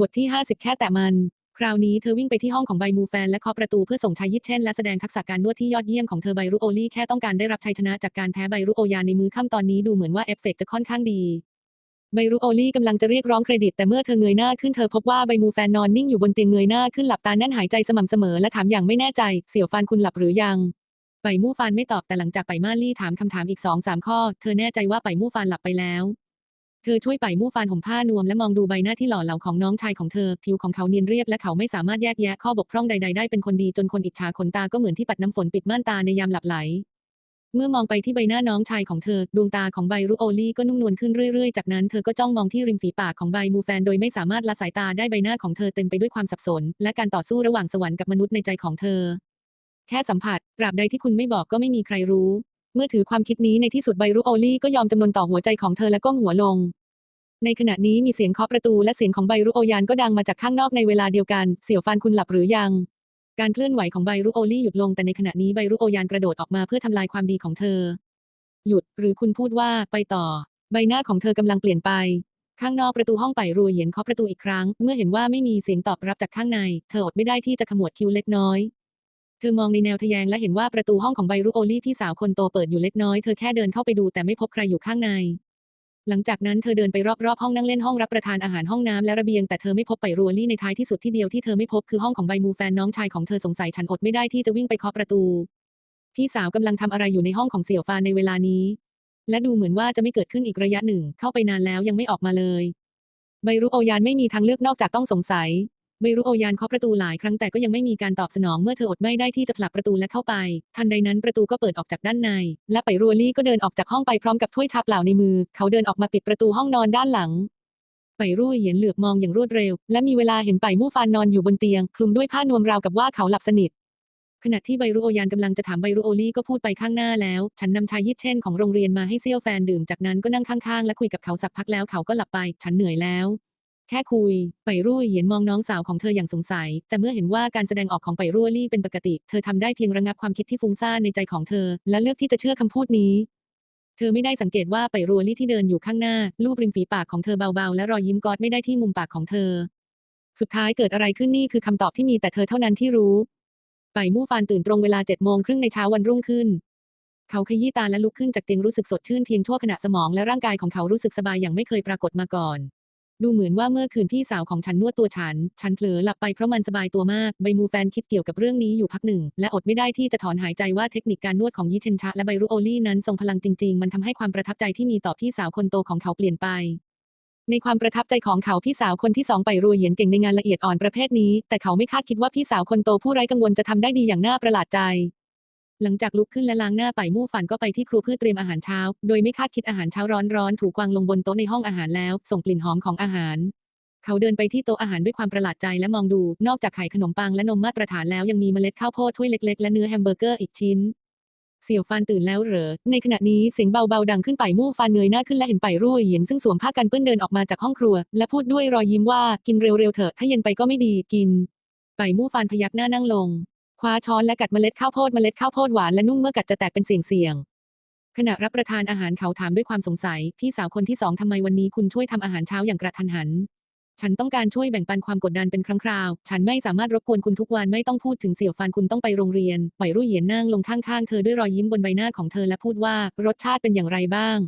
บทที่ 50 แค่แต่มัน คราวนี้เธอวิ่งไปที่ห้องของไบมูแฟนและเคาะประตูเพื่อส่งชายยิดเช่นและแสดงทักษะการนวดที่ยอดเยี่ยมของเธอไบรุโอลี่แค่ต้องการได้รับชัยชนะจากการแพ้ไบรุโอยาในมือค่ำตอนนี้ดูเหมือนว่าเอฟเฟกต์จะค่อนข้างดีไบรุโอลี่กำลังจะเรียกร้องเครดิตแต่เมื่อเธอเงยหน้าขึ้นเธอพบว่าไบมูแฟนนอนนิ่งอยู่บนเตียงเงยหน้าขึ้นหลับตาแน่นหายใจสม่ำเสมอและถามอย่างไม่แน่ใจ เสี่ยวฟานคุณหลับหรือยัง ไปมู่ฟานไม่ตอบแต่หลังจากไปมาลี่ถามคำถามอีกสองสามข้อ เธอแน่ใจว่าไปมู่ฟานหลับไปแล้ว เธอช่วยไปมู่ฟานห่มผ้านวมและมองดูใบหน้าที่หล่อเหลาของน้องชายของเธอ ผิวของเขาเนียนเรียบและเขาไม่สามารถแยกแยะข้อบกพร่องใด ๆ ได้เป็นคนดีจนคนอิจฉาขนตาก็เหมือนที่ปัดน้ำฝนปิดม่านตาในยามหลับไหล เมื่อมองไปที่ใบหน้าน้องชายของเธอ ดวงตาของไบรุโอลี่ก็นุ่มนวลขึ้นเรื่อยๆ จากนั้นเธอก็จ้องมองที่ริมฝีปากของไบมูแฟนโดยไม่สามารถละสายตาได้ใบหน้าของเธอเต็มไปด้วยความสับสน และการต่อสู้ระหว่างสวรรค์กับมนุษย์ในใจของเธอ แค่สัมผัสตราบใดที่คุณไม่บอกก็ไม่มีใครรู้ มื่อถือความคิดนี้ในที่สุดไบรุโอลี่ก็ยอมจำนนต่อหัวใจของเธอและก้มหัวลง ในขณะนี้มีเสียงเคาะประตูและเสียงของไบรุโอยานก็ดังมาจากข้างนอกในเวลาเดียวกัน เสี่ยวฟานคุณหลับหรือยัง การเคลื่อนไหวของไบรุโอลี่หยุดลงแต่ในขณะนี้ไบรุโอยานกระโดดออกมาเพื่อทำลายความดีของเธอ หยุดหรือคุณพูดว่าไปต่อ ใบหน้าของเธอกำลังเปลี่ยนไป ข้างนอกประตูห้องไปรัวเหยียนเคาะประตูอีกครั้ง เมื่อเห็นว่าไม่มีเสียงตอบรับจากข้างใน เธออดไม่ได้ที่จะขมวดคิ้วเล็กน้อย เธอมองในแนวทะแยงและเห็นว่าประตูห้องของไบรุโอลี่พี่สาวคนโตเปิดอยู่เล็กน้อย เธอแค่เดินเข้าไปดูแต่ไม่พบใครอยู่ข้างใน หลังจากนั้นเธอเดินไปรอบๆห้องนั่งเล่นห้องรับประทานอาหารห้องน้ำและระเบียงแต่เธอไม่พบไปรัวลี่ในท้ายที่สุดที่เดียวที่เธอไม่พบคือห้องของใบมูแฟนน้องชายของเธอสงสัยฉันอดไม่ได้ที่จะวิ่งไปเคาะประตู พี่สาวกำลังทำอะไรอยู่ในห้องของเสี่ยวฟานในเวลานี้ และดูเหมือนว่าจะไม่เกิดขึ้นอีกระยะหนึ่ง เข้าไปนานแล้วยังไม่ออกมาเลยไบรุโอยานไม่มีทางเลือกนอกจากต้องสงสัย ไบรุโอยานเคาะประตูหลายครั้งแต่ก็ยังไม่มีการตอบสนองเมื่อเธออดไม่ได้ที่จะผลักประตูและเข้าไป ทันใดนั้นประตูก็เปิดออกจากด้านใน และไปรัวลี่ก็เดินออกจากห้องไปพร้อมกับถ้วยชาเปล่าในมือ เขาเดินออกมาปิดประตูห้องนอนด้านหลังไปรุ่ยเหยียนเหลือบมองอย่างรวดเร็ว และมีเวลาเห็นไปมู่ฟานนอนอยู่บนเตียง คลุมด้วยผ้านวมราวกับว่าเขาหลับสนิทขณะที่ไบรุโอยานกำลังจะถามไบรุโอลี่ก็พูดไปข้างหน้าแล้ว ฉันนำชายยิดเช่นของโรงเรียนมาให้เซียวแฟนดื่มจากนั้นก็นั่งข้างๆ และคุยกับเขาสักพักแล้วเขาก็หลับไป ฉันเหนื่อยแล้ว แค่คุย ไปรุ่ยเหยียนมองน้องสาวของเธออย่างสงสัย แต่เมื่อเห็นว่าการแสดงออกของไปรุ่ยลี่เป็นปกติ เธอทำได้เพียงระงับความคิดที่ฟุ้งซ่านในใจของเธอ และเลือกที่จะเชื่อคำพูดนี้ เธอไม่ได้สังเกตว่าไปรัวลี่ที่เดินอยู่ข้างหน้า ลูบริมฝีปากของเธอเบาๆ และรอยยิ้มกอดไม่ได้ที่มุมปากของเธอ สุดท้ายเกิดอะไรขึ้นนี่คือคำตอบที่มีแต่เธอเท่านั้นที่รู้ ไปมู่ฟานตื่นตรงเวลาเจ็ดโมงครึ่งในเช้าวันรุ่งขึ้นเขาขยี้ตาและลุกขึ้นจากเตียงรู้สึกสดชื่นเพียงชั่วขณะสมองและร่างกายของเขารู้สึกสบายอย่างไม่เคยปรากฏมาก่อน ดูเหมือนว่าเมื่อคืนพี่สาวของฉันนวดตัวฉัน ฉันเผลอหลับไปเพราะมันสบายตัวมาก ใบมูแฟนคิดเกี่ยวกับเรื่องนี้อยู่พักหนึ่ง และอดไม่ได้ที่จะถอนหายใจว่าเทคนิคการนวดของยิเชนชะและไบรุโอลี่นั้นทรงพลังจริง ๆ มันทำให้ความประทับใจที่มีต่อพี่สาวคนโตของเขาเปลี่ยนไป ในความประทับใจของเขาพี่สาวคนที่สองไปรัวเหยียนเก่งในงานละเอียดอ่อนประเภทนี้ แต่เขาไม่คาดคิดว่าพี่สาวคนโตผู้ไร้กังวลจะทำได้ดีอย่างน่าประหลาดใจ หลังจากลุกขึ้นและล้างหน้าไปมู่ฝันก็ไปที่ครัวเพื่อเตรียมอาหารเช้า โดยไม่คาดคิดอาหารเช้าร้อนๆ ถูกวางลงบนโต๊ะในห้องอาหารแล้ว ส่งกลิ่นหอมของอาหาร เขาเดินไปที่โต๊ะอาหารด้วยความประหลาดใจและมองดู นอกจากไข่ขนมปังและนมมาตรฐานแล้วยังมีเมล็ดข้าวโพดถ้วยเล็กๆ และเนื้อแฮมเบอร์เกอร์อีกชิ้น เสี่ยวฟานตื่นแล้วเหรอ ในขณะนี้เสียงเบาๆดังขึ้นไปมู่ฟานเงยหน้าขึ้นและเห็นไปรุ่ยเหยียนซึ่งสวมผ้ากันเปื้อนเดินออกมาจากห้องครัว และพูดด้วยรอยยิ้มว่ากินเร็วๆเถอะถ้าเย็นไปก็ไม่ดีกิน ไปมู่ฟานพยักหน้านั่งลง คว้าช้อนและกัดเมล็ดข้าวโพดเมล็ดข้าวโพดหวานและนุ่มเมื่อกัดจะแตกเป็นเสียงๆขณะรับประทานอาหารเขาถามด้วยความสงสัย พี่สาวคนที่สองทำไมวันนี้คุณช่วยทำอาหารเช้าอย่างกระทันหัน ฉันต้องการช่วยแบ่งปันความกดดันเป็นครั้งคราว ฉันไม่สามารถรบกวนคุณทุกวันไม่ต้องพูดถึงเสี่ยวฟานคุณต้องไปโรงเรียนปล่อยรุ่ยเหยียนนั่งลงข้างๆเธอด้วยรอยยิ้มบนใบหน้าของเธอและพูดว่ารสชาติเป็นอย่างไรบ้าง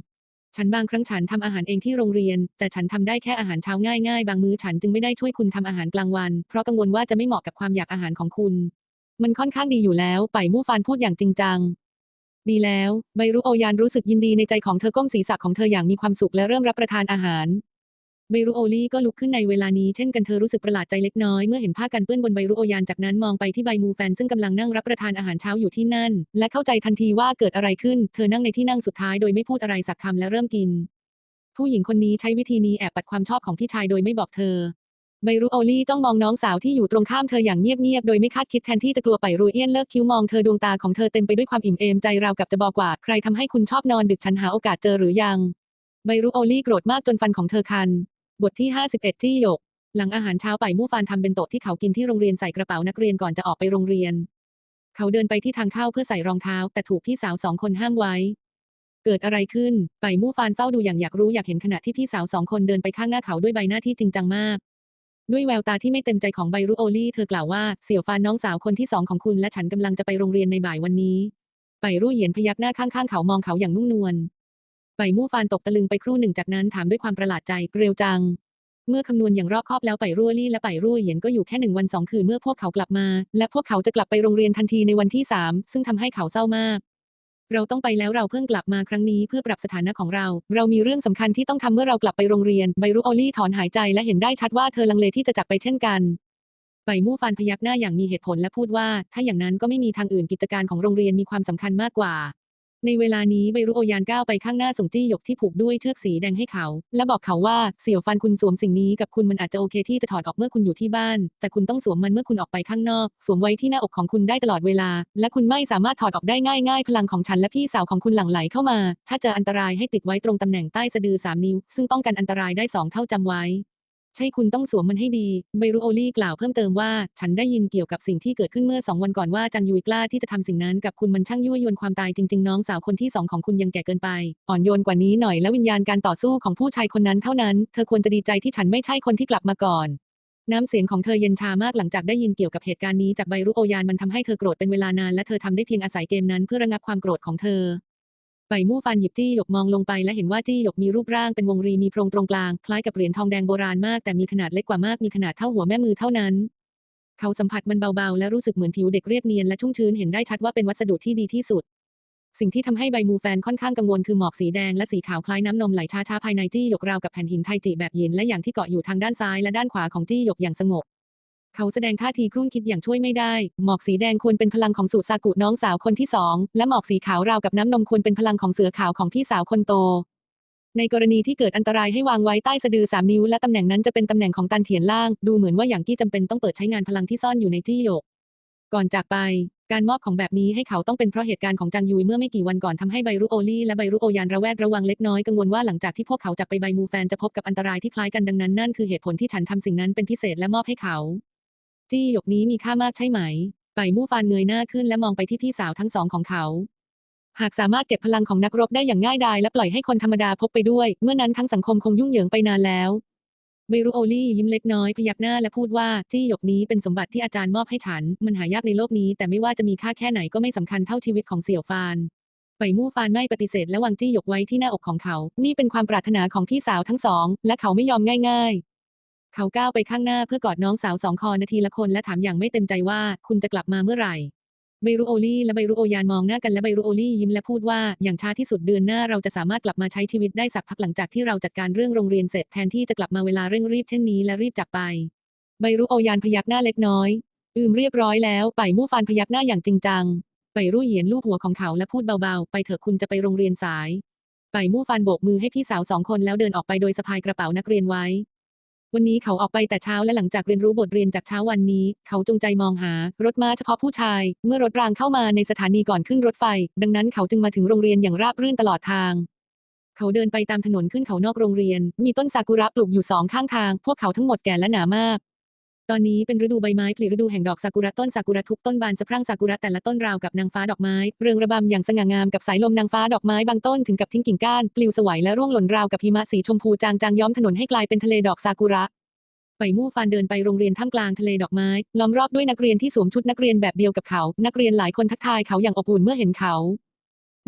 ฉันบางครั้งฉันทำอาหารเองที่โรงเรียน แต่ฉันทำได้แค่อาหารเช้าง่ายๆ บางมื้อฉันจึงไม่ได้ช่วยคุณทำอาหารกลางวัน เพราะกังวลว่าจะไม่เหมาะกับความอยากอาหารของคุณ มันค่อนข้างดีอยู่แล้วไปมู่ฟานพูดอย่างจริงจัง ดีแล้วไบรุโอยานรู้สึกยินดีในใจของเธอก้มศีรษะของเธออย่างมีความสุขและเริ่มรับประทานอาหารไบรุโอลี่ก็ลุกขึ้นในเวลานี้เช่นกันเธอรู้สึกประหลาดใจเล็กน้อยเมื่อเห็นผ้ากันเปื้อนบนไบรุโอยานจากนั้นมองไปที่ใบมูแฟนซึ่งกำลังนั่งรับประทานอาหารเช้าอยู่ที่นั่น และเข้าใจทันทีว่าเกิดอะไรขึ้น เธอนั่งในที่นั่งสุดท้ายโดยไม่พูดอะไรสักคำและเริ่มกิน ผู้หญิงคนนี้ใช้วิธีนี้แอบปัดความชอบของพี่ชายโดยไม่บอกเธอ ไบรุโอลี่จ้องมองน้องสาวที่อยู่ตรงข้ามเธออย่างเงียบๆ โดยไม่คาดคิดแทนที่จะกลัวไปรูเอียนเลิกคิ้วมองเธอดวงตาของเธอเต็มไปด้วยความอิ่มเอมใจราวกับจะบอกว่า ใครทำให้คุณชอบนอนดึกฉันหาโอกาสเจอหรือยัง ไบรุโอลี่โกรธมากจนฟันของเธอคัน บทที่ 51จี้หยก หลังอาหารเช้าไปมู่ฟานทำเป็นโต๊ะที่เขากินที่โรงเรียนใส่กระเป๋านักเรียนก่อนจะออกไปโรงเรียน เขาเดินไปที่ทางเข้าเพื่อใส่รองเท้า แต่ถูกพี่สาวสองคนห้ามไว้ เกิดอะไรขึ้น ไปมู่ฟานเฝ้าดูอย่างอยากรู้อยากเห็นขณะที่พี่สาวสองคนเดินไปข้างหน้าเขาด้วยใบหน้าที่จริงจังมาก ด้วยแววตาที่ไม่เต็มใจของไบรุโอลี่เธอกล่าวว่าเสี่ยวฟานน้องสาวคนที่สองของคุณและฉันกำลังจะไปโรงเรียนในบ่ายวันนี้ไบรู่เหยียนพยักหน้าข้างๆเขามองเขาอย่างนุ่มนวลไบมู่ฟานตกตะลึงไปครู่หนึ่งจากนั้นถามด้วยความประหลาดใจเร็วจัง เมื่อคำนวณอย่างรอบคอบแล้วไปรั่วลี่และไปรั่วเหยียนก็อยู่แค่หนึ่งวันสองคืนเมื่อพวกเขากลับมา และพวกเขาจะกลับไปโรงเรียนทันทีในวันที่สามซึ่งทำให้เขาเศร้ามาก เราต้องไปแล้วเราเพิ่งกลับมาครั้งนี้เพื่อปรับสถานะของเรา เรามีเรื่องสำคัญที่ต้องทำเมื่อเรากลับไปโรงเรียน ไบรุโอลี่ถอนหายใจและเห็นได้ชัดว่าเธอลังเลที่จะจากไปเช่นกันไบมู่ฟานพยักหน้าอย่างมีเหตุผลและพูดว่า ถ้าอย่างนั้นก็ไม่มีทางอื่นกิจการของโรงเรียนมีความสำคัญมากกว่า ในเวลานี้ไบรุโอยานก้าวไปข้างหน้าส่งจี้หยกที่ผูกด้วยเชือกสีแดงให้เขา และบอกเขาว่าเสี่ยวฟันคุณสวมสิ่งนี้กับคุณมันอาจจะโอเคที่จะถอดออกเมื่อคุณอยู่ที่บ้าน แต่คุณต้องสวมมันเมื่อคุณออกไปข้างนอก สวมไว้ที่หน้าอกของคุณได้ตลอดเวลา และคุณไม่สามารถถอดออกได้ง่ายๆพลังของฉันและพี่สาวของคุณหลั่งไหลเข้ามา ถ้าเจออันตรายให้ติดไว้ตรงตำแหน่งใต้สะดือสามนิ้ว ซึ่งป้องกันอันตรายได้สองเท่าจำไว้ ใช่คุณต้องสวมมันให้ดี ไบรุโอลี่กล่าวเพิ่มเติมว่า ฉันได้ยินเกี่ยวกับสิ่งที่เกิดขึ้นเมื่อสองวันก่อนว่าจังยุยกล้าที่จะทำสิ่งนั้นกับคุณมันช่างยั่วยวนความตายจริง ๆ น้องสาวคนที่สองของคุณยังแก่เกินไป อ่อนโยนกว่านี้หน่อยและวิญญาณการต่อสู้ของผู้ชายคนนั้นเท่านั้น เธอควรจะดีใจที่ฉันไม่ใช่คนที่กลับมาก่อนน้ำเสียงของเธอเย็นชามากหลังจากได้ยินเกี่ยวกับเหตุการณ์นี้จากไบรุโอยานมันทำให้เธอโกรธเป็นเวลานานและเธอทำได้เพียงอาศัยเกมนั้นเพื่อระงับความโกรธของเธอ ไบมู่ฟันหยิบจี้หยกมองลงไปและเห็นว่าจี้หยกมีรูปร่างเป็นวงรีมีโพรงตรงกลาง คล้ายกับเหรียญทองแดงโบราณมากแต่มีขนาดเล็กกว่ามากมีขนาดเท่าหัวแม่มือเท่านั้น เขาสัมผัสมันเบาๆ และรู้สึกเหมือนผิวเด็กเรียบเนียนและชุ่มชื้นเห็นได้ชัดว่าเป็นวัสดุที่ดีที่สุด สิ่งที่ทำให้ใบมูแฟนค่อนข้างกังวลคือหมอกสีแดงและสีขาวคล้ายน้ำนมไหลช้าๆภายในจี้หยกราวกับแผ่นหินไทจิแบบหยินและอย่างที่เกาะอยู่ทางด้านซ้ายและด้านขวาของจี้หยกอย่างสงบ เขาแสดงท่าทีครุ่นคิดอย่างช่วยไม่ได้ หมอกสีแดงควรเป็นพลังของสุซากุน้องสาวคนที่สอง และหมอกสีขาวราวกับน้ำนมควรเป็นพลังของเสือขาวของพี่สาวคนโต ในกรณีที่เกิดอันตรายให้วางไว้ใต้สะดือสามนิ้วและตำแหน่งนั้นจะเป็นตำแหน่งของตันเถียนล่าง ดูเหมือนว่าอย่างกี้จำเป็นต้องเปิดใช้งานพลังที่ซ่อนอยู่ในจี้หยก ก่อนจากไป การมอบของแบบนี้ให้เขาต้องเป็นเพราะเหตุการณ์ของจางยุยเมื่อไม่กี่วันก่อนทำให้ไบรุโอลี่และไบรุโอยานระแวดระวังเล็กน้อยกังวลว่าหลังจากที่พวกเขาจากไปไบมูแฟนจะพบกับอันตรายที่คล้ายกันดังนั้นนั่นคือเหตุผลที่ฉันทำสิ่งนั้นเป็นพิเศษและมอบให้เขา จี้หยกนี้มีค่ามากใช่ไหมไบมู่ฟานเงยหน้าขึ้นและมองไปที่พี่สาวทั้งสองของเขา หากสามารถเก็บพลังของนักรบได้อย่างง่ายดายและปล่อยให้คนธรรมดาพกไปด้วย เมื่อนั้นทั้งสังคมคงยุ่งเหยิงไปนานแล้วเบรุโอลี่ยิ้มเล็กน้อยพยักหน้าและพูดว่าจี้หยกนี้เป็นสมบัติที่อาจารย์มอบให้ฉัน มันหายากในโลกนี้ แต่ไม่ว่าจะมีค่าแค่ไหนก็ไม่สำคัญเท่าชีวิตของเสี่ยวฟานไปมู่ฟานไม่ปฏิเสธและวางจี้หยกไว้ที่หน้าอกของเขา นี่เป็นความปรารถนาของพี่สาวทั้งสอง และเขาไม่ยอมง่าย ๆ เขาก้าวไปข้างหน้าเพื่อกอดน้องสาวสองคอนาทีละคนและถามอย่างไม่เต็มใจว่าคุณจะกลับมาเมื่อไหร่ไบรุโอลี่และไบรุโอยานมองหน้ากันและไบรุโอลี่ยิ้มและพูดว่าอย่างช้าที่สุดเดือนหน้าเราจะสามารถกลับมาใช้ชีวิตได้สักพักหลังจากที่เราจัดการเรื่องโรงเรียนเสร็จแทนที่จะกลับมาเวลาเร่งรีบเช่นนี้และรีบจากไปไบรุโอยานพยักหน้าเล็กน้อย อืมเรียบร้อยแล้วไปมู่ฟานพยักหน้าอย่างจริงจังไปรู่เหยียนลูบหัวของเขาและพูดเบาๆ ไปเถอะคุณจะไปโรงเรียนสาย ไปมู่ฟานโบกมือให้พี่สาวสองคนแล้วเดินออกไปโดยสะพายกระเป๋านักเรียนไว้ วันนี้เขาออกไปแต่เช้าและหลังจากเรียนรู้บทเรียนจากเช้าวันนี้ เขาจงใจมองหา รถม้าเฉพาะผู้ชาย เมื่อรถรางเข้ามาในสถานีก่อนขึ้นรถไฟ ดังนั้นเขาจึงมาถึงโรงเรียนอย่างราบรื่นตลอดทาง เขาเดินไปตามถนนขึ้นเขานอกโรงเรียน มีต้นซากุระปลูกอยู่สองข้างทาง พวกเขาทั้งหมดแก่และหนามาก ตอนนี้เป็นฤดูใบไม้ผลิฤดูแห่งดอกซากุระต้นซากุระทุกต้นบานสะพรั่งซากุระแต่ละต้นราวกับนางฟ้าดอกไม้เรืองระบำอย่างสง่างามกับสายลมนางฟ้าดอกไม้บางต้นถึงกับทิ้งกิ่งก้านปลิวสวยและร่วงหล่นราวกับหิมะสีชมพูจางจางย้อมถนนให้กลายเป็นทะเลดอกซากุระไปมู่ฟานเดินไปโรงเรียนท่ามกลางทะเลดอกไม้ ล้อมรอบด้วยนักเรียนที่สวมชุดนักเรียนแบบเดียวกับเขา นักเรียนหลายคนทักทายเขาอย่างอบอุ่นเมื่อเห็นเขา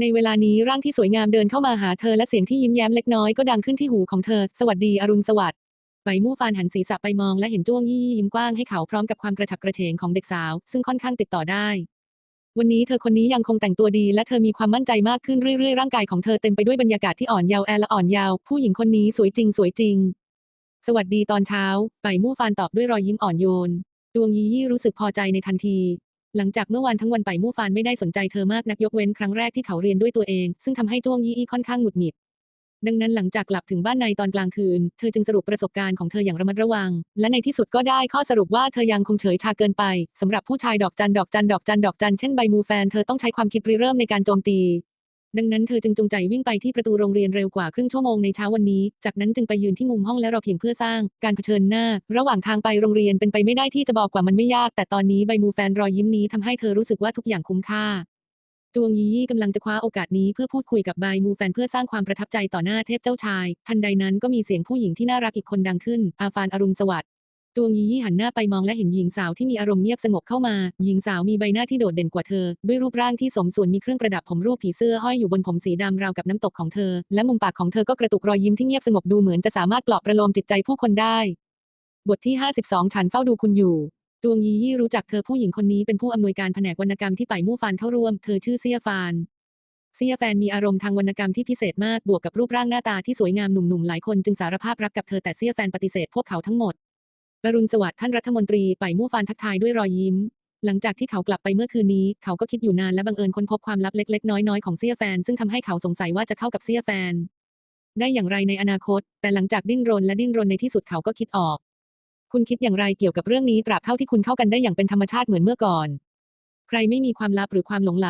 ในเวลานี้ร่างที่สวยงามเดินเข้ามาหาเธอและเสียงที่ยิ้มแย้มเล็กน้อยก็ดังขึ้นที่หูของเธอ สวัสดีอรุณสวัสดิ์ ไปมู่ฟานหันศีรษะไปมองและเห็นจ้วงยี่ยิ้มกว้างให้เขาพร้อมกับความกระฉับกระเฉงของเด็กสาว ซึ่งค่อนข้างติดต่อได้ วันนี้เธอคนนี้ยังคงแต่งตัวดี และเธอมีความมั่นใจมากขึ้นเรื่อยๆร่างกายของเธอเต็มไปด้วยบรรยากาศที่อ่อนเยาว์แอและอ่อนเยาว์ผู้หญิงคนนี้สวยจริงสวยจริง สวัสดีตอนเช้าไปมู่ฟานตอบด้วยรอยยิ้มอ่อนโยนดวงยี่ยี่รู้สึกพอใจในทันที หลังจากเมื่อวานทั้งวันไปมู่ฟานไม่ได้สนใจเธอมากนักยกเว้นครั้งแรกที่เขาเรียนด้วยตัวเอง ซึ่งทำให้จ้วงยี่อี้ค่อนข้างหงุดหงิด ดังนั้นหลังจากกลับถึงบ้านในตอนกลางคืน เธอจึงสรุปประสบการณ์ของเธออย่างระมัดระวัง และในที่สุดก็ได้ข้อสรุปว่าเธอยังคงเฉยชาเกินไปสำหรับผู้ชายดอกจันดอกจันดอกจันดอกจันเช่นใบมูแฟนเธอต้องใช้ความคิดริเริ่มในการโจมตีดังนั้นเธอจึงจงใจวิ่งไปที่ประตูโรงเรียนเร็วกว่าครึ่งชั่วโมงในเช้าวันนี้ จากนั้นจึงไปยืนที่มุมห้องและรอเพียงเพื่อสร้าง การเผชิญหน้า ระหว่างทางไปโรงเรียนเป็นไปไม่ได้ที่จะบอกกว่ามันไม่ยาก แต่ตอนนี้ใบมูแฟนรอยยิ้มนี้ทำให้เธอรู้สึกว่าทุกอย่างคุ้มค่า จวงยียี่กำลังจะคว้าโอกาสนี้เพื่อพูดคุยกับไบมูแฟนเพื่อสร้างความประทับใจต่อหน้าเทพเจ้าชาย ทันใดนั้นก็มีเสียงผู้หญิงที่น่ารักอีกคนดังขึ้น อาฟานอรุณสวัสดิ์จวงยียี่หันหน้าไปมองและเห็นหญิงสาวที่มีอารมณ์เงียบสงบเข้ามา หญิงสาวมีใบหน้าที่โดดเด่นกว่าเธอ ด้วยรูปร่างที่สมส่วนมีเครื่องประดับผมรูปผีเสื้อห้อยอยู่บนผมสีดำราวกับน้ำตกของเธอ และมุมปากของเธอก็กระตุกรอยยิ้มที่เงียบสงบดูเหมือนจะสามารถปลอบประโลมจิตใจผู้คนได้ บทที่ 52 ฉันเฝ้าดูคุณอยู่ จวงยียี่รู้จักเธอผู้หญิงคนนี้เป็นผู้อำนวยการแผนกวรรณกรรมที่ป่ายมู่ฟานเข้าร่วม เธอชื่อเซียฟานเซียแฟนมีอารมณ์ทางวรรณกรรมที่พิเศษมากบวกกับรูปร่างหน้าตาที่สวยงามหนุ่มๆหลายคนจึงสารภาพรักกับเธอแต่เซียแฟนปฏิเสธพวกเขาทั้งหมดอรุณสวัสดิ์ท่านรัฐมนตรีป่ายมู่ฟานทักทายด้วยรอยยิ้ม หลังจากที่เขากลับไปเมื่อคืนนี้ เขาก็คิดอยู่นานและบังเอิญค้นพบความลับเล็กๆน้อยๆของเซียแฟนซึ่งทำให้เขาสงสัยว่าจะเข้ากับเซียแฟน ได้อย่างไรในอนาคต แต่หลังจากดิ้นรนและดิ้นรนในที่สุดเขาก็คิดออก คุณคิดอย่างไรเกี่ยวกับเรื่องนี้ตราบเท่าที่คุณเข้ากันได้อย่างเป็นธรรมชาติเหมือนเมื่อก่อน ใครไม่มีความลับหรือความหลงไหล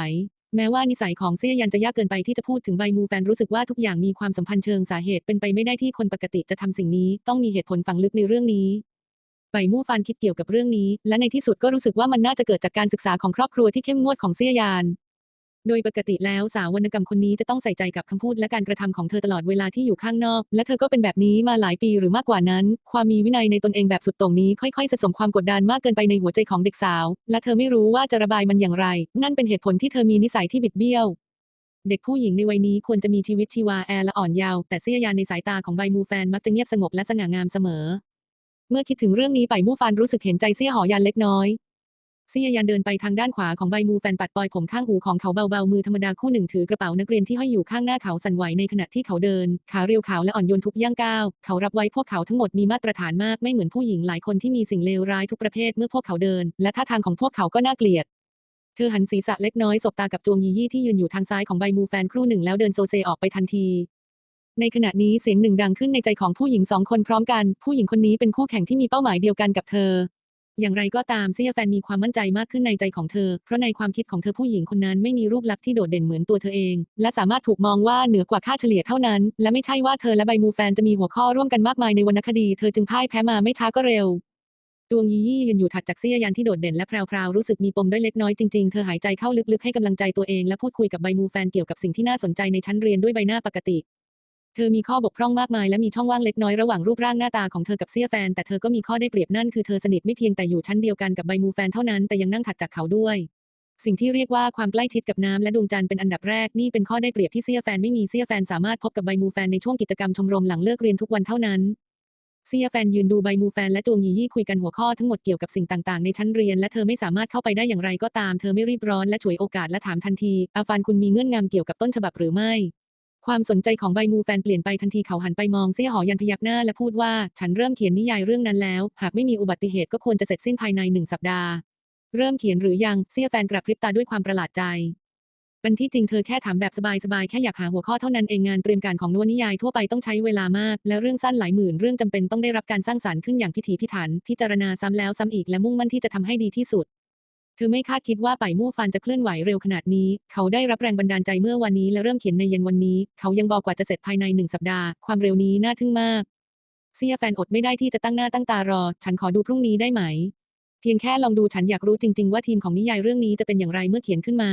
แม้ว่านิสัยของเซียยันจะยากเกินไปที่จะพูดถึงใบมูแฟนรู้สึกว่าทุกอย่างมีความสัมพันธ์เชิงสาเหตุเป็นไปไม่ได้ที่คนปกติจะทำสิ่งนี้ ต้องมีเหตุผลฝังลึกในเรื่องนี้ใบมูฟานคิดเกี่ยวกับเรื่องนี้ และในที่สุดก็รู้สึกว่ามันน่าจะเกิดจากการศึกษาของครอบครัวที่เข้มงวดของเซียยาน โดยปกติแล้วสาววรรณกรรมคนนี้จะต้องใส่ใจกับคำพูดและการกระทำของเธอตลอดเวลาที่อยู่ข้างนอก และเธอก็เป็นแบบนี้มาหลายปีหรือมากกว่านั้น ความมีวินัยในตนเองแบบสุดโต่งนี้ค่อยๆสะสมความกดดันมากเกินไปในหัวใจของเด็กสาว และเธอไม่รู้ว่าจะระบายมันอย่างไร นั่นเป็นเหตุผลที่เธอมีนิสัยที่บิดเบี้ยวเด็กผู้หญิงในวัยนี้ควรจะมีชีวิตชีวาแอร์และอ่อนเยาว์แต่เสียยานในสายตาของใบมูแฟนมักจะเงียบสงบและสง่างามเสมอ เมื่อคิดถึงเรื่องนี้ไปมู่ฟานรู้สึกเห็นใจเสี้ยหอยันเล็กน้อย เสี้ยยันเดินไปทางด้านขวาของใบมูแฟนปัดปล่อยผมข้างหูของเขาเบาๆมือธรรมดาคู่หนึ่งถือกระเป๋านักเรียนที่ห้อยอยู่ข้างหน้าเขาสั่นไหวในขณะที่เขาเดิน ขาเรียวขาวและอ่อนโยนทุกย่างก้าวเขารับไว้พวกเขาทั้งหมดมีมาตรฐานมากไม่เหมือนผู้หญิงหลายคนที่มีสิ่งเลวร้ายทุกประเภทเมื่อพวกเขาเดิน และท่าทางของพวกเขาก็น่าเกลียดเธอหันศีรษะเล็กน้อยสบตากับจวงยียี่ที่ยืนอยู่ทางซ้ายของใบมูแฟนครู่หนึ่งแล้วเดินโซเซออกไปทันที ในขณะนี้เสียงหนึ่งดังขึ้นในใจของผู้หญิงสองคนพร้อมกัน ผู้หญิงคนนี้เป็นคู่แข่งที่มีเป้าหมายเดียวกันกับเธอ อย่างไรก็ตามเซียแฟนมีความมั่นใจมากขึ้นในใจของเธอ เพราะในความคิดของเธอผู้หญิงคนนั้นไม่มีรูปลักษณ์ที่โดดเด่นเหมือนตัวเธอเอง และสามารถถูกมองว่าเหนือกว่าค่าเฉลี่ยเท่านั้น และไม่ใช่ว่าเธอและใบมูแฟนจะมีหัวข้อร่วมกันมากมายในวรรณคดี เธอจึงพ่ายแพ้มาไม่ช้าก็เร็วดวงยียี่ยืนอยู่ถัดจากเสี้ยยันที่โดดเด่นและแพรวๆรู้สึกมีปมด้วยเล็กน้อยจริงๆ เธอหายใจเข้าลึกๆให้กำลังใจตัวเองและพูดคุยกับใบมูแฟนเกี่ยวกับสิ่งที่น่าสนใจในชั้นเรียนด้วยใบหน้าปกติ เธอมีข้อบกพร่องมากมายและมีช่องว่างเล็กน้อยระหว่างรูปร่างหน้าตาของเธอกับเสียแฟน แต่เธอก็มีข้อได้เปรียบนั่นคือเธอสนิทไม่เพียงแต่อยู่ชั้นเดียวกันกับใบมูแฟนเท่านั้นแต่ยังนั่งถัดจากเขาด้วย สิ่งที่เรียกว่าความใกล้ชิดกับน้ำและดวงจันทร์เป็นอันดับแรกนี่เป็นข้อได้เปรียบที่เสียแฟนไม่มีเสียแฟนสามารถพบกับใบมูแฟนในช่วงกิจกรรมชมรมหลังเลิกเรียนทุกวันเท่านั้นเซียแฟนยืนดูใบมูแฟนและจวงยียี่คุยกันหัวข้อทั้งหมดเกี่ยวกับสิ่งต่างๆ ในชั้นเรียนและเธอไม่สามารถเข้าไปได้อย่างไรก็ตามเธอไม่รีบร้อนและฉวยโอกาสและถามทันที อาฟานคุณมีเงื่อนงำเกี่ยวกับต้นฉบับหรือไม่ ความสนใจของใบมูแฟนเปลี่ยนไปทันทีเขาหันไปมองเซี่ยหอยันพยักหน้าและพูดว่า ฉันเริ่มเขียนนิยายเรื่องนั้นแล้ว หากไม่มีอุบัติเหตุก็ควรจะเสร็จสิ้นภายในหนึ่งสัปดาห์ เริ่มเขียนหรือยังเซี่ยแฟนกระพริบตาด้วยความประหลาดใจเป็นที่จริงเธอแค่ถามแบบสบายๆ แค่อยากหาหัวข้อเท่านั้นเองงานเตรียมการของนวนิยายทั่วไปต้องใช้เวลามาก และเรื่องสั้นหลายหมื่นเรื่องจำเป็นต้องได้รับการสร้างสารรค์ขึ้นอย่างพิถีพิถัน พิจารณาซ้ำแล้วซ้ำอีกและมุ่งมั่นที่จะทำให้ดีที่สุด ธอไม่คาดคิดว่าป่ายมู่ฟันจะเคลื่อนไหวเร็วขนาดนี้ เขาได้รับแรงบันดาลใจเมื่อวันนี้และเริ่มเขียนในเย็นวันนี้ เขายังบอกกว่าจะเสร็จภายในหนึ่งสัปดาห์ ความเร็วนี้น่าทึ่งมาก เซียแฟนอดไม่ได้ที่จะตั้งหน้าตั้งตารอ ฉันขอดูพรุ่งนี้ได้ไหม เพียงแค่ลองดูฉันอยากรู้จริง ๆ ว่าทีมของนิยายเรื่องนี้จะเป็นอย่างไรเมื่อเขียนขึ้นมา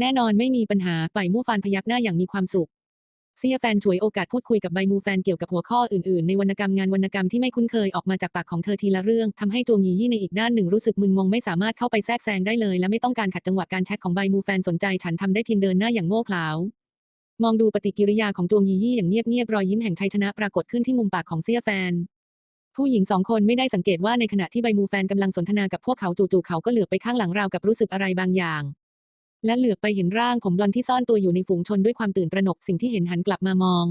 แน่นอนไม่มีปัญหาป่ายมู่ฟานพยักหน้าอย่างมีความสุข เซียแฟนฉวยโอกาสพูดคุยกับใบมูแฟนเกี่ยวกับหัวข้ออื่นๆ ในวรรณกรรมงานวรรณกรรมที่ไม่คุ้นเคยออกมาจากปากของเธอทีละเรื่องทำให้จวงยียี่ในอีกด้านหนึ่งรู้สึกมึนงงไม่สามารถเข้าไปแทรกแซงได้เลย และไม่ต้องการขัดจังหวะการแชทของใบมูแฟนสนใจฉันทำได้เพียงเดินหน้าอย่างโง่เขลามองดูปฏิกิริยาของจวงยียี่อย่างเงียบๆรอยยิ้มแห่งชัยชนะปรากฏขึ้นที่มุมปากของเซียแฟน ผู้หญิงสองคนไม่ได้สังเกตว่าในขณะที่ใบมูแฟนกำลังสนทนากับพวกเขาจู่ๆเขาก็เหลือบไปข้างหลังราวกับรู้สึกอะไรบางอย่าง และเหลือบไปเห็นร่างผมบลอนที่ซ่อนตัวอยู่ในฝูงชนด้วยความตื่นตระหนกสิ่งที่เห็นหันกลับมามอง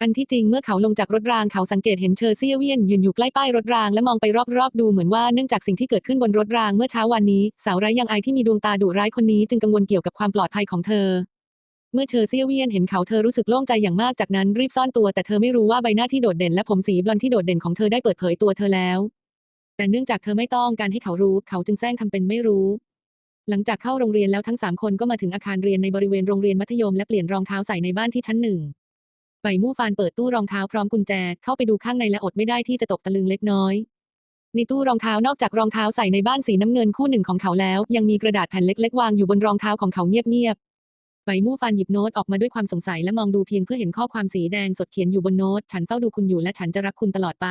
อันที่จริงเมื่อเขาลงจากรถรางเขาสังเกตเห็นเชอร์เซียเวียนยืนอยู่ใกล้ป้ายรถรางและมองไปรอบๆดูเหมือนว่าเนื่องจากสิ่งที่เกิดขึ้นบนรถรางเมื่อเช้าวันนี้ สาวไร้ยังอายที่มีดวงตาดุร้ายคนนี้จึงกังวลเกี่ยวกับความปลอดภัยของเธอเมื่อเชอร์เซียเวียนเห็นเขาเธอรู้สึกโล่งใจอย่างมากจากนั้นรีบซ่อนตัวแต่เธอไม่รู้ว่าใบหน้าที่โดดเด่นและผมสีบลอนด์ที่โดดเด่นของเธอได้เปิดเผยตัวเธอแล้ว แต่เนื่องจากเธอไม่ต้องการให้เขารู้ เขาจึงแซงทำเป็นไม่รู้ หลังจากเข้าโรงเรียนแล้วทั้งสามคนก็มาถึงอาคารเรียนในบริเวณโรงเรียนมัธยมและเปลี่ยนรองเท้าใส่ในบ้านที่ชั้นหนึ่งใบมู่ฟานเปิดตู้รองเท้าพร้อมกุญแจ เข้าไปดูข้างในและอดไม่ได้ที่จะตกตะลึงเล็กน้อย ในตู้รองเท้านอกจากรองเท้าใส่ในบ้านสีน้ำเงินคู่หนึ่งของเขาแล้ว ยังมีกระดาษแผ่นเล็ก ๆ วางอยู่บนรองเท้าของเขาเงียบๆใบมู่ฟานหยิบโน้ตออกมาด้วยความสงสัยและมองดูเพียงเพื่อเห็นข้อความสีแดงสดเขียนอยู่บนโน้ต ฉันเฝ้าดูคุณอยู่และฉันจะรักคุณตลอดไป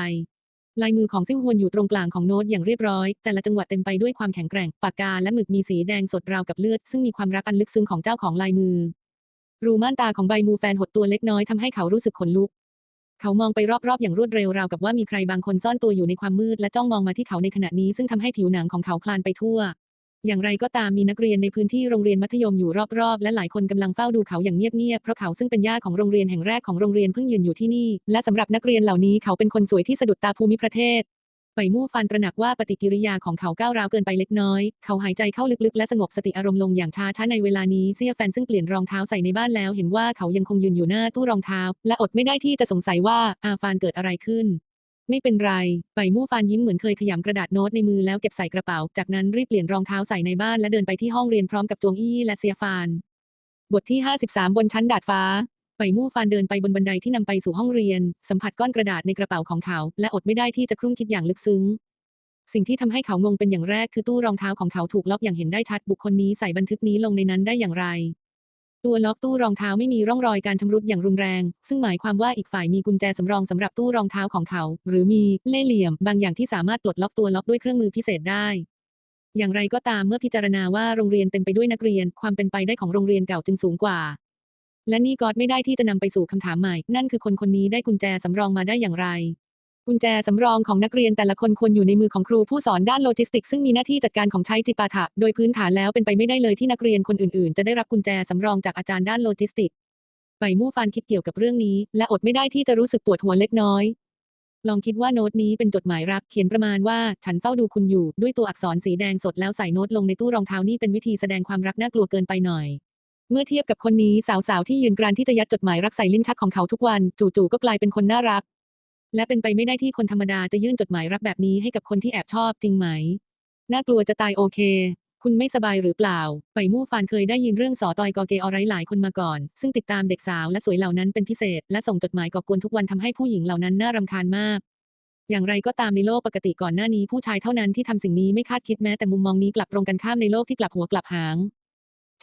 ลายมือของซิ่วฮวนอยู่ตรงกลางของโน้ตอย่างเรียบร้อย แต่ละจังหวะเต็มไปด้วยความแข็งแกร่ง ปากกาและหมึกมีสีแดงสดราวกับเลือด ซึ่งมีความรักอันลึกซึ้งของเจ้าของลายมือ รูม่านตาของใบมูแฟนหดตัวเล็กน้อยทำให้เขารู้สึกขนลุก เขามองไปรอบๆ อย่างรวดเร็วราวกับว่ามีใครบางคนซ่อนตัวอยู่ในความมืดและจ้องมองมาที่เขาในขณะนี้ซึ่งทำให้ผิวหนังของเขาคลานไปทั่ว อย่างไรก็ตามมีนักเรียนในพื้นที่โรงเรียนมัธยมอยู่รอบๆ และหลายคนกำลังเฝ้าดูเขาอย่างเงียบๆ เพราะเขาซึ่งเป็นย่าของโรงเรียนแห่งแรกของโรงเรียนเพิ่งยืนอยู่ที่นี่ และสำหรับนักเรียนเหล่านี้เขาเป็นคนสวยที่สะดุดตาภูมิประเทศไปมู่ฟันตระหนักว่าปฏิกิริยาของเขาก้าวร้าวเกินไปเล็กน้อย เขาหายใจเข้าลึกๆ และสงบสติอารมณ์ลงอย่างช้าๆในเวลานี้เซียแฟนซึ่งเปลี่ยนรองเท้าใส่ในบ้านแล้ว เห็นว่าเขายังคงยืนอยู่หน้าตู้รองเท้า และอดไม่ได้ที่จะสงสัยว่าอาฟานเกิดอะไรขึ้น ไม่เป็นไร ไปมู่ฟานยิ้มเหมือนเคยขยำกระดาษโน้ตในมือแล้วเก็บใส่กระเป๋า จากนั้นรีบเปลี่ยนรองเท้าใส่ในบ้านและเดินไปที่ห้องเรียนพร้อมกับจวงอี้และเซียฟาน บทที่ 53 บนชั้นดาดฟ้า ไปมู่ฟานเดินไปบนบันไดที่นำไปสู่ห้องเรียน สัมผัสก้อนกระดาษในกระเป๋าของเขา และอดไม่ได้ที่จะครุ่นคิดอย่างลึกซึ้ง สิ่งที่ทำให้เขางงเป็นอย่างแรกคือตู้รองเท้าของเขาถูกล็อกอย่างเห็นได้ชัดบุคคลนี้ใส่บันทึกนี้ลงในนั้นได้อย่างไร ตัวล็อกตู้รองเท้าไม่มีร่องรอยการชำรุดอย่างรุนแรง ซึ่งหมายความว่าอีกฝ่ายมีกุญแจสำรองสำหรับตู้รองเท้าของเขา หรือมีเล่เหลี่ยม บางอย่างที่สามารถปลดล็อกตัวล็อกด้วยเครื่องมือพิเศษได้ อย่างไรก็ตามเมื่อพิจารณาว่าโรงเรียนเต็มไปด้วยนักเรียน ความเป็นไปได้ของโรงเรียนเก่าจึงสูงกว่า และนี่ก็ไม่ได้ที่จะนำไปสู่คำถามใหม่ นั่นคือคนคนนี้ได้กุญแจสำรองมาได้อย่างไร กุญแจสำรองของนักเรียนแต่ละคนควรอยู่ในมือของครูผู้สอนด้านโลจิสติก ซึ่งมีหน้าที่จัดการของใช้จิปาถะ โดยพื้นฐานแล้วเป็นไปไม่ได้เลยที่นักเรียนคนอื่นๆ จะได้รับกุญแจสำรองจากอาจารย์ด้านโลจิสติกส์ไปมู่ฟานคิดเกี่ยวกับเรื่องนี้ และอดไม่ได้ที่จะรู้สึกปวดหัวเล็กน้อย ลองคิดว่าโน้ตนี้เป็นจดหมายรักเขียนประมาณว่า ฉันเฝ้าดูคุณอยู่ด้วยตัวอักษรสีแดงสดแล้วใส่โน้ตลงในตู้รองเท้านี่เป็นวิธีแสดงความรักน่ากลัวเกินไปหน่อยเมื่อเทียบกับคนนี้สาวๆที่ยืนกรานที่จะยัดจดหมายรักใส่ลิ้นชักของเขาทุกวัน จู่ๆก็กลายเป็นคนน่ารัก และเป็นไปไม่ได้ที่คนธรรมดาจะยื่นจดหมายรักแบบนี้ให้กับคนที่แอบชอบจริงไหม น่ากลัวจะตายโอเค คุณไม่สบายหรือเปล่า ไปมู่ฟานเคยได้ยินเรื่องสอตอยกอเกออไรหลายคนมาก่อน ซึ่งติดตามเด็กสาวและสวยเหล่านั้นเป็นพิเศษ และส่งจดหมายก่อกวนทุกวันทำให้ผู้หญิงเหล่านั้นน่ารำคาญมาก อย่างไรก็ตามในโลกปกติก่อนหน้านี้ผู้ชายเท่านั้นที่ทำสิ่งนี้ไม่คาดคิดแม้แต่มุมมองนี้กลับตรงกันข้ามในโลกที่กลับหัวกลับหาง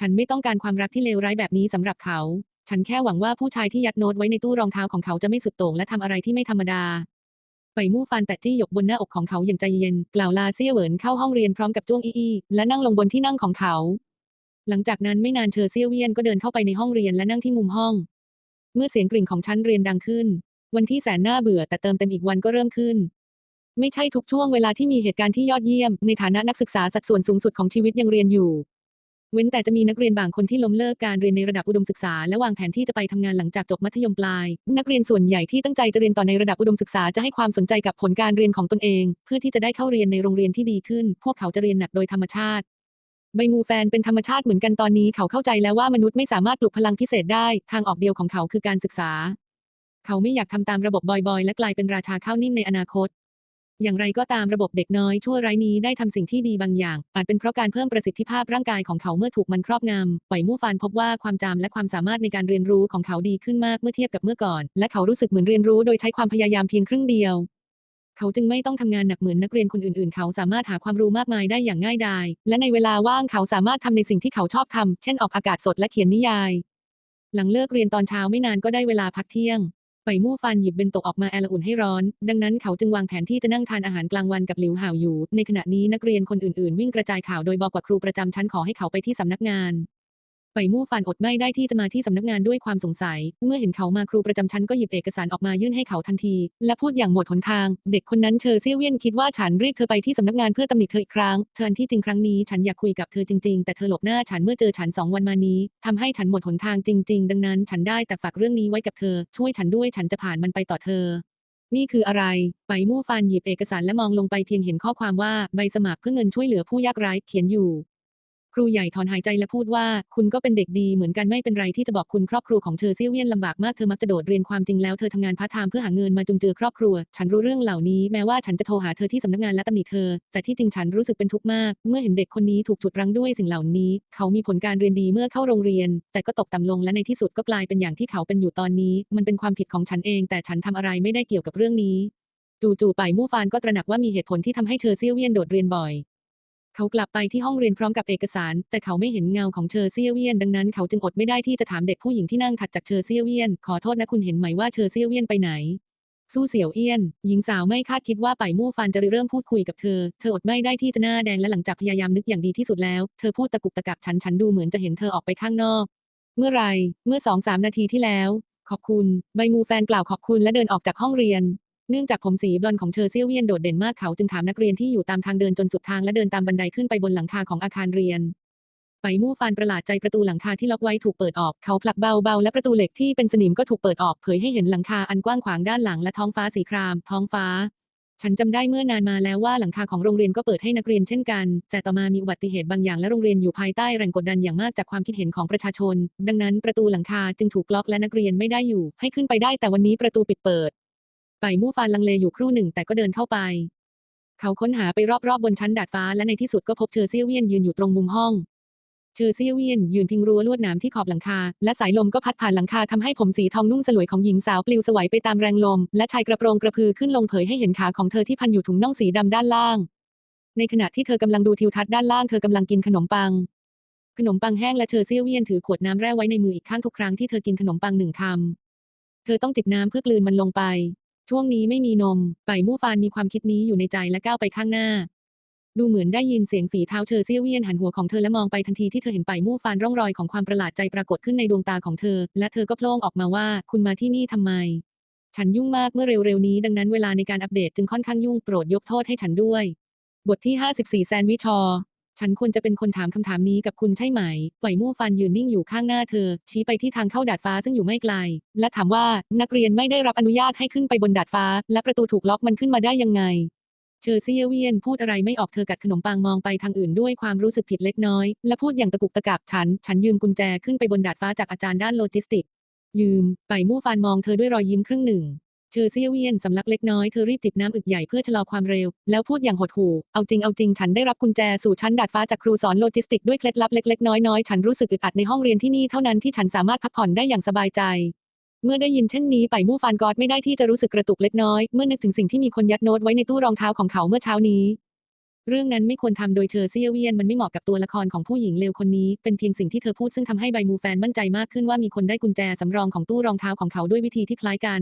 ฉันไม่ต้องการความรักที่เลวร้ายแบบนี้สำหรับเขา ฉันแค่หวังว่าผู้ชายที่ยัดโน้ตไว้ในตู้รองเท้าของเขาจะไม่สุดโต่งและทำอะไรที่ไม่ธรรมดาไปมู่ฟันแต่จี้หยกบนหน้าอกของเขาอย่างใจเย็น กล่าวลาเซี่ยเหวินเข้าห้องเรียนพร้อมกับจ้วงอี้อี้ และนั่งลงบนที่นั่งของเขา หลังจากนั้นไม่นานเชอเซี่ยเวียนก็เดินเข้าไปในห้องเรียนและนั่งที่มุมห้อง เมื่อเสียงกริ่งของชั้นเรียนดังขึ้น วันที่แสนน่าเบื่อแต่เติมเต็มอีกวันก็เริ่มขึ้น ไม่ใช่ทุกช่วงเวลาที่มีเหตุการณ์ที่ยอดเยี่ยม ในฐานะนักศึกษาสัดส่วนสูงสุดของชีวิตยังเรียนอยู่ เว้นแต่จะมีนักเรียนบางคนที่ล้มเลิกการเรียนในระดับอุดมศึกษาและวางแผนที่จะไปทำงานหลังจากจบมัธยมปลาย นักเรียนส่วนใหญ่ที่ตั้งใจจะเรียนต่อในระดับอุดมศึกษาจะให้ความสนใจกับผลการเรียนของตนเอง เพื่อที่จะได้เข้าเรียนในโรงเรียนที่ดีขึ้น พวกเขาจะเรียนหนักโดยธรรมชาติใบมูแฟนเป็นธรรมชาติเหมือนกันตอนนี้เขาเข้าใจแล้วว่ามนุษย์ไม่สามารถปลุกพลังพิเศษได้ ทางออกเดียวของเขาคือการศึกษา เขาไม่อยากทำตามระบบบอยๆ และกลายเป็นราชาข้าวนิ่มในอนาคต อย่างไรก็ตามระบบเด็กน้อยชั่วร้ายนี้ได้ทำสิ่งที่ดีบางอย่าง อาจเป็นเพราะการเพิ่มประสิทธิภาพร่างกายของเขาเมื่อถูกมันครอบงำปล่อยมู่ฟานพบว่าความจำและความสามารถในการเรียนรู้ของเขาดีขึ้นมากเมื่อเทียบกับเมื่อก่อน และเขารู้สึกเหมือนเรียนรู้โดยใช้ความพยายามเพียงครึ่งเดียว เขาจึงไม่ต้องทำงานหนักเหมือนนักเรียนคนอื่นๆ เขาสามารถหาความรู้มากมายได้อย่างง่ายดาย และในเวลาว่างเขาสามารถทำในสิ่งที่เขาชอบทำเช่นออกอากาศสดและเขียนนิยาย หลังเลิกเรียนตอนเช้าไม่นานก็ได้เวลาพักเที่ยง ไปมู่ฟันหยิบเบนโตะออกมาแอร์ละอุ่นให้ร้อน ดังนั้นเขาจึงวางแผนที่จะนั่งทานอาหารกลางวันกับหลิวห่าวอยู่ ในขณะนี้นักเรียนคนอื่นๆ วิ่งกระจายข่าวโดยบอกว่าครูประจำชั้นขอให้เขาไปที่สำนักงาน ไปมู่ฟันอดไม่ได้ที่จะมาที่สำนักงานด้วยความสงสัย เมื่อเห็นเขามาครูประจำชั้นก็หยิบเอกสารออกมายื่นให้เขาทันที และพูดอย่างหมดหนทาง เด็กคนนั้นเชอเซี่ยเวียนคิดว่าฉันเรียกเธอไปที่สำนักงานเพื่อตำหนิเธออีกครั้งเธออันที่จริงครั้งนี้ฉันอยากคุยกับเธอจริงๆ แต่เธอหลบหน้าฉันเมื่อเจอฉันสองวันมานี้ทำให้ฉันหมดหนทางจริง ๆ ดังนั้น ฉันได้แต่ฝากเรื่องนี้ไว้กับเธอ ช่วยฉันด้วยฉันจะผ่านมันไปต่อเธอนี่คืออะไร ไปมู่ฟานหยิบเอกสารและมองลงไปเพียงเห็นข้อความว่าใบสมัครเพื่อเงินช่วยเหลือผู้ยากไร้เขียนอยู่ ครูใหญ่ถอนหายใจและพูดว่า คุณก็เป็นเด็กดีเหมือนกันไม่เป็นไรที่จะบอกคุณครอบครัวของเธอเซี่ยวเวียนลำบากมากเธอมักจะโดดเรียนความจริงแล้วเธอทำงานพาร์ทไทม์เพื่อหาเงินมาจุนเจือครอบครัว ฉันรู้เรื่องเหล่านี้แม้ว่าฉันจะโทรหาเธอที่สำนักงานและตำหนิเธอ แต่ที่จริงฉันรู้สึกเป็นทุกข์มาก เมื่อเห็นเด็กคนนี้ถูกฉุดรั้งด้วยสิ่งเหล่านี้ เขามีผลการเรียนดีเมื่อเข้าโรงเรียน แต่ก็ตกต่ำลงและในที่สุดก็กลายเป็นอย่างที่เขาเป็นอยู่ตอนนี้ มันเป็นความผิดของฉันเอง แต่ฉันทำอะไรไม่ได้เกี่ยวกับเรื่องนี้จู่ๆไปมู่ฟานก็ตระหนักว่ามีเหตุผลที่ทำให้เธอเซี่ยวเวียนโดดเรียนบ่อย เขากลับไปที่ห้องเรียนพร้อมกับเอกสาร แต่เขาไม่เห็นเงาของเชอเซียเวียน ดังนั้นเขาจึงอดไม่ได้ที่จะถามเด็กผู้หญิงที่นั่งถัดจากเชอเซียเวียน ขอโทษนะคุณเห็นไหมว่าเชอเซียเวียนไปไหน สู้เสี่ยวเอี้ยน หญิงสาวไม่คาดคิดว่าไปมู่ฟานจะเริ่มพูดคุยกับเธอ เธออดไม่ได้ที่จะหน้าแดงและหลังจากพยายามนึกอย่างดีที่สุดแล้ว เธอพูดตะกุกตะกักฉันฉันดูเหมือนจะเห็นเธอออกไปข้างนอก เมื่อไร เมื่อสองสามนาทีที่แล้ว ขอบคุณ ใบมูแฟนกล่าวขอบคุณและเดินออกจากห้องเรียน เนื่องจากผมสีบลอนของเชอเซียวเวียนโดดเด่นมากเขาจึงถามนักเรียนที่อยู่ตามทางเดินจนสุดทางและเดินตามบันไดขึ้นไปบนหลังคาของอาคารเรียนไปมู่ฟานประหลาดใจประตูหลังคาที่ล็อกไว้ถูกเปิดออก เขาผลักเบาๆและประตูเหล็กที่เป็นสนิมก็ถูกเปิดออกเผยให้เห็นหลังคาอันกว้างขวางด้านหลังและท้องฟ้าสีคราม ท้องฟ้า ฉันจำได้เมื่อนานมาแล้วว่าหลังคาของโรงเรียนก็เปิดให้นักเรียนเช่นกัน แต่ต่อมามีอุบัติเหตุบางอย่างและโรงเรียนอยู่ภายใต้แรงกดดันอย่างมากจากความคิดเห็นของประชาชน ดังนั้นประตูหลังคาจึงถูกล็อกและนักเรียนไม่ได้อยู่ ให้ขึ้นไปได้แต่วันนี้ประตูปิดเปิด ไปมู่ฟานลังเลอยู่ครู่หนึ่งแต่ก็เดินเข้าไป เขาค้นหาไปรอบๆบนชั้นดาดฟ้าและในที่สุดก็พบเชอเซียเวียนยืนอยู่ตรงมุมห้องเชอเซียเวียนยืนพิงรั้วลวดหนามที่ขอบหลังคา และสายลมก็พัดผ่านหลังคาทำให้ผมสีทองนุ่งสลวยของหญิงสาวปลิวสวัยไปตามแรงลม และชายกระโปรงกระพือขึ้นลงเผยให้เห็นขาของเธอที่พันอยู่ถุงน่องสีดำด้านล่าง ในขณะที่เธอกำลังดูทิวทัศน์ด้านล่างเธอกำลังกินขนมปัง ขนมปังแห้งและเชอเซียเวียนถือขวดน้ำแร่ไว้ในมืออีกข้างทุกครั้งที่เธอกินขนมปังหนึ่งคำเธอต้องจิบน้ำเพื่อกลืนมันลงไป ช่วงนี้ไม่มีนม ไปมู่ฟานมีความคิดนี้อยู่ในใจและก้าวไปข้างหน้า ดูเหมือนได้ยินเสียงฝีเท้าเชอเซี่ยเวียนหันหัวของเธอและมองไปทันทีที่เธอเห็นไปมู่ฟานร่องรอยของความประหลาดใจปรากฏขึ้นในดวงตาของเธอ และเธอก็โพล่งออกมาว่า คุณมาที่นี่ทำไม ฉันยุ่งมากเมื่อเร็วๆนี้ดังนั้นเวลาในการอัปเดตจึงค่อนข้างยุ่งโปรดยกโทษให้ฉันด้วย บทที่ 54 แซนวิชชอ ฉันควรจะเป็นคนถามคำถามนี้กับคุณใช่ไหมไหวมู่ฟันยืนนิ่งอยู่ข้างหน้าเธอ ชี้ไปที่ทางเข้าดาดฟ้าซึ่งอยู่ไม่ไกล และถามว่านักเรียนไม่ได้รับอนุญาตให้ขึ้นไปบนดาดฟ้า และประตูถูกล็อกมันขึ้นมาได้ยังไง เชอเซีเวียนพูดอะไรไม่ออกเธอกัดขนมปังมองไปทางอื่นด้วยความรู้สึกผิดเล็กน้อย และพูดอย่างตะกุกตะกักฉัน ฉันยืมกุญแจขึ้นไปบนดาดฟ้าจากอาจารย์ด้านโลจิสติก ยืม ไปมู่ฟานมองเธอด้วยรอยยิ้มครึ่งหนึ่ง เชอเซียเวียนสำลักเล็กน้อยเธอรีบจิบน้ำอึกใหญ่เพื่อชะลอความเร็ว แล้วพูดอย่างหดหู่ เอาจริงเอาจริงฉันได้รับกุญแจสู่ชั้นดาดฟ้าจากครูสอนโลจิสติกด้วยเคล็ดลับเล็กๆน้อยๆฉันรู้สึกอึดอัดในห้องเรียนที่นี่เท่านั้นที่ฉันสามารถพักผ่อนได้อย่างสบายใจ เมื่อได้ยินเช่นนี้ไปมู่ฟานกอดไม่ได้ที่จะรู้สึกกระตุกเล็กน้อยเมื่อนึกถึงสิ่งที่มีคนยัดโน้ตไว้ในตู้รองเท้าของเขาเมื่อเช้านี้ เรื่องนั้นไม่ควรทำโดยเชอเซียเวียนมันไม่เหมาะกับตัวละครของผู้หญิงเลวคนนี้ เป็นเพียงสิ่งที่เธอพูดซึ่งทำให้ใบมูแฟนมั่นใจมากขึ้นว่ามีคนได้กุญแจสำรองของตู้รองเท้าของเขาด้วยวิธีที่คล้ายกัน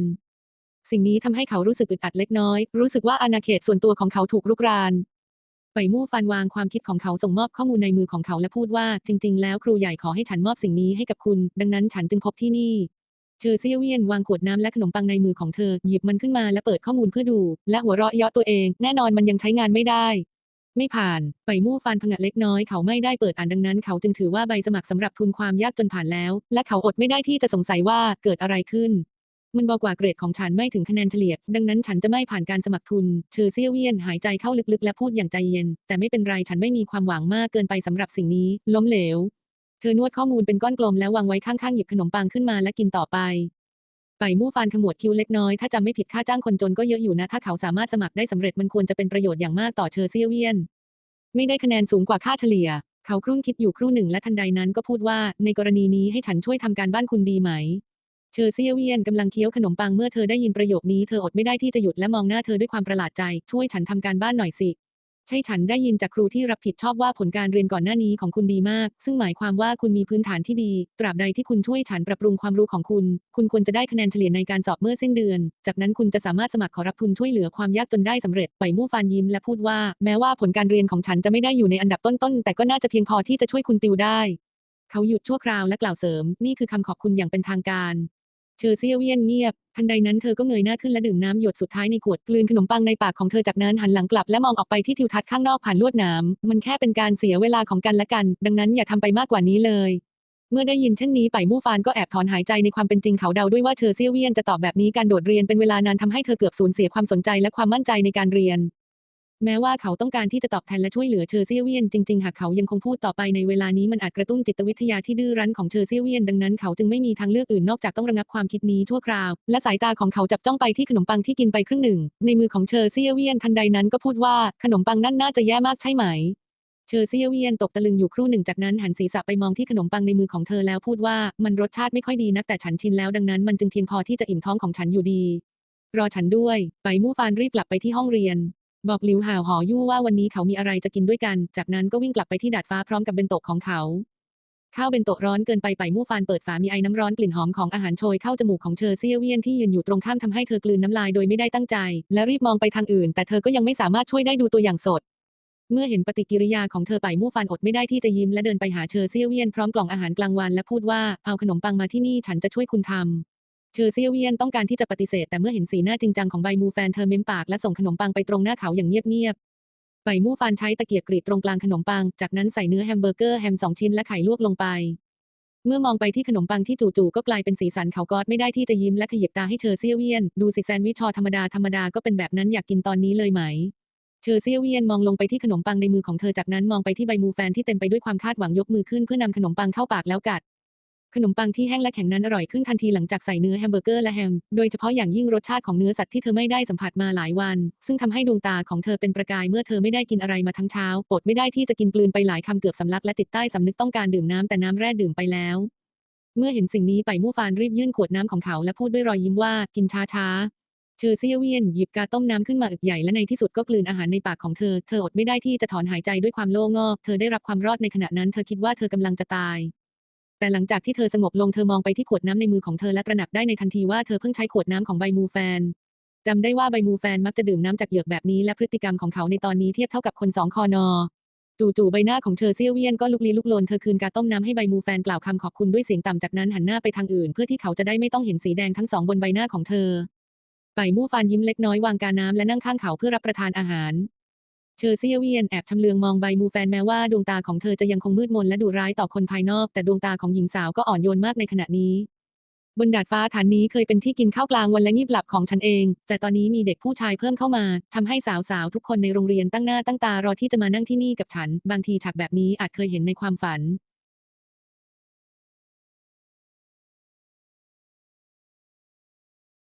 สิ่งนี้ทำให้เขารู้สึกอึดอัดเล็กน้อย รู้สึกว่าอาณาเขตส่วนตัวของเขาถูกรุกรานไปมู่ฟันวางความคิดของเขาส่งมอบข้อมูลในมือของเขาและพูดว่า จริง ๆ แล้วครูใหญ่ขอให้ฉันมอบสิ่งนี้ให้กับคุณ ดังนั้นฉันจึงพบที่นี่เชอเซียเวียนวางขวดน้ำและขนมปังในมือของเธอ หยิบมันขึ้นมาและเปิดข้อมูลเพื่อดู และหัวเราะเยาะตัวเอง แน่นอนมันยังใช้งานไม่ได้ ไม่ผ่าน ไปมู่ฟันผงะเล็กน้อยเขาไม่ได้เปิดอ่านดังนั้น เขาจึงถือว่าใบสมัครสำหรับทุนความยากจนผ่านแล้ว และเขาอดไม่ได้ที่จะสงสัยว่าเกิดอะไรขึ้น มันบอกว่าเกรดของฉันไม่ถึงคะแนนเฉลี่ย ดังนั้นฉันจะไม่ผ่านการสมัครทุนเชอเซียวเวียนหายใจเข้าลึกๆ และพูดอย่างใจเย็น แต่ไม่เป็นไรฉันไม่มีความหวังมากเกินไปสำหรับสิ่งนี้ ล้มเหลว เธอนวดข้อมูลเป็นก้อนกลมแล้ววางไว้ข้างๆ หยิบขนมปังขึ้นมาและกินต่อไป ไปมู่ฟานขมวดคิ้วเล็กน้อย ถ้าจำไม่ผิดค่าจ้างคนจนก็เยอะอยู่นะ ถ้าเขาสามารถสมัครได้สำเร็จมันควรจะเป็นประโยชน์อย่างมากต่อเชอเซียเวียน ไม่ได้คะแนนสูงกว่าค่าเฉลี่ย เขาครุ่นคิดอยู่ครู่หนึ่งและทันใดนั้นก็พูดว่า ในกรณีนี้ให้ฉันช่วยทำการบ้านคุณดีไหม เชอเซียเวียนกำลังเคี้ยวขนมปังเมื่อเธอได้ยินประโยคนี้เธออดไม่ได้ที่จะหยุดและมองหน้าเธอด้วยความประหลาดใจ ช่วยฉันทำการบ้านหน่อยสิ ใช่ฉันได้ยินจากครูที่รับผิดชอบว่าผลการเรียนก่อนหน้านี้ของคุณดีมาก ซึ่งหมายความว่าคุณมีพื้นฐานที่ดี ตราบใดที่คุณช่วยฉันปรับปรุงความรู้ของคุณ คุณควรจะได้คะแนนเฉลี่ยในการสอบเมื่อสิ้นเดือน จากนั้นคุณจะสามารถสมัครขอรับทุนช่วยเหลือความยากจนได้สำเร็จไปมู่ฟานยิ้มและพูดว่า แม้ว่าผลการเรียนของฉันจะไม่ได้อยู่ในอันดับต้นๆแต่ก็น่าจะเพียงพอที่จะช่วยคุณติวได้เขาหยุดชั่วคราวและกล่าวเสริม นี่คือคำขอบคุณอย่างเป็นทางการ เชอเซียเวียนเงียบ ทันใดนั้นเธอก็เงยหน้าขึ้นและดื่มน้ำหยดสุดท้ายในขวดกลืนขนมปังในปากของเธอจากนั้นหันหลังกลับและมองออกไปที่ทิวทัศน์ข้างนอกผ่านลวดหนามมันแค่เป็นการเสียเวลาของกันและกัน ดังนั้นอย่าทำไปมากกว่านี้เลย เมื่อได้ยินเช่นนี้ไปมู่ฟานก็แอบถอนหายใจในความเป็นจริงเขาเดาด้วยว่าเชอเซียเวียนจะตอบแบบนี้การโดดเรียนเป็นเวลานานทำให้เธอเกือบสูญเสียความสนใจและความมั่นใจในการเรียน แม้ว่าเขาต้องการที่จะตอบแทนและช่วยเหลือเชอเซียเวียนจริงๆ หากเขายังคงพูดต่อไปในเวลานี้มันอาจกระตุ้นจิตวิทยาที่ดื้อรั้นของเชอเซียเวียนดังนั้นเขาจึงไม่มีทางเลือกอื่นนอกจากต้องระงับความคิดนี้ชั่วคราว และสายตาของเขาจับจ้องไปที่ขนมปังที่กินไปครึ่งหนึ่ง ในมือของเชอเซียเวียนทันใดนั้นก็พูดว่าขนมปังนั่นน่าจะแย่มากใช่ไหมเชอเซียเวียนตกตะลึงอยู่ครู่หนึ่งจากนั้นหันศีรษะไปมองที่ขนมปังในมือของเธอแล้วพูดว่ามันรสชาติไม่ค่อยดีนักแต่ฉันชินแล้วดังนั้นมันจึงเพียงพอที่จะอิ่มท้องของฉันอยู่ดี รอฉันด้วย ไปมู่ฟานรีบกลับไปที่ห้องเรียน บอกหลิวห่าวหอยู่ว่าวันนี้เขามีอะไรจะกินด้วยกัน จากนั้นก็วิ่งกลับไปที่ดาดฟ้าพร้อมกับเบนโตะของเขา ข้าวเป็นโตะร้อนเกินไปไปมู่ฟานเปิดฝามีไอ้น้ำร้อนกลิ่นหอมของอาหารโชยเข้าจมูกของเชอเซียเวียนที่ยืนอยู่ตรงข้ามทำให้เธอกลืนน้ำลายโดยไม่ได้ตั้งใจ และรีบมองไปทางอื่น แต่เธอก็ยังไม่สามารถช่วยได้ดูตัวอย่างสด เมื่อเห็นปฏิกิริยาของเธอไปมู่ฟานอดไม่ได้ที่จะยิ้มและเดินไปหาเชอเซียเวียนพร้อมกล่องอาหารกลางวันและพูดว่าเอาขนมปังมาที่นี่ฉันจะช่วยคุณทำ เชอเซี่ยเวียนต้องการที่จะปฏิเสธแต่เมื่อเห็นสีหน้าจริงจังของใบมูแฟนเธอเม้มปากและส่งขนมปังไปตรงหน้าเขาอย่างเงียบๆใบมูฟานใช้ตะเกียบกรีดตรงกลางขนมปัง จากนั้นใส่เนื้อแฮมเบอร์เกอร์แฮมสองชิ้นและไข่ลวกลงไป เมื่อมองไปที่ขนมปังที่จู่ๆก็กลายเป็นสีสันเขากอดไม่ได้ที่จะยิ้มและขยิบตาให้เชอเซี่ยเวียนดูสิแซนด์วิชชอธรรมดาธรรมดาก็เป็นแบบนั้นอยากกินตอนนี้เลยไหมเชอเซี่ยเวียนมองลงไปที่ขนมปังในมือของเธอจากนั้นมองไปที่ใบมูแฟนที่เต็มไปด้วยความคาดหวังยกมือขึ้นเพื่อนำขนมปังเข้าปากแล้วกัด ขนมปังที่แห้งและแข็งนั้นอร่อยขึ้นทันทีหลังจากใส่เนื้อแฮมเบอร์เกอร์และแฮม โดยเฉพาะอย่างยิ่งรสชาติของเนื้อสัตว์ที่เธอไม่ได้สัมผัสมาหลายวัน ซึ่งทำให้ดวงตาของเธอเป็นประกายเมื่อเธอไม่ได้กินอะไรมาทั้งเช้า อดไม่ได้ที่จะกินกลืนไปหลายคำเกือบสำลักและจิตใต้สำนึกต้องการดื่มน้ำแต่น้ำแร่ดื่มไปแล้ว เมื่อเห็นสิ่งนี้ไปมู่ฟานรีบยื่นขวดน้ำของเขาและพูดด้วยรอยยิ้มว่ากินช้าๆเชอเซียเวียนหยิบกาต้มน้ำขึ้นมาอึกใหญ่และในที่สุดก็กลืนอาหารในปากของเธอ เธออดไม่ได้ที่จะถอนหายใจด้วยความโล่งอก เธอได้รับความรอดในขณะนั้น เธอคิดว่าเธอกำลังจะตาย แต่หลังจากที่เธอสงบลงเธอมองไปที่ขวดน้ำในมือของเธอและตระหนักได้ในทันทีว่าเธอเพิ่งใช้ขวดน้ำของใบมูแฟนจำได้ว่าใบมูแฟนมักจะดื่มน้ำจากเหยือกแบบนี้และพฤติกรรมของเขาในตอนนี้เทียบเท่ากับคนสองคอนอจู่ๆใบหน้าของเชอเซียเวียนก็ลุกลี้ลุกลนเธอคืนกาต้มน้ำให้ใบมูแฟนกล่าวคำขอบคุณด้วยเสียงต่ำจากนั้นหันหน้าไปทางอื่น เพื่อที่เขาจะได้ไม่ต้องเห็นสีแดงทั้งสองบนใบหน้าของเธอใบมูฟานยิ้มเล็กน้อยวางกาน้ำและนั่งข้างเขาเพื่อรับประทานอาหาร เชอเซียเวียนแอบชำเลืองมองใบมูแฟนแม้ว่าดวงตาของเธอจะยังคงมืดมนและดุร้ายต่อคนภายนอก แต่ดวงตาของหญิงสาวก็อ่อนโยนมากในขณะนี้ บนดาดฟ้าฐานนี้เคยเป็นที่กินข้าวกลางวันและงีบหลับของฉันเอง แต่ตอนนี้มีเด็กผู้ชายเพิ่มเข้ามาทำให้สาวๆทุกคนในโรงเรียนตั้งหน้าตั้งตารอที่จะมานั่งที่นี่กับฉัน บางทีฉากแบบนี้อาจเคยเห็นในความฝัน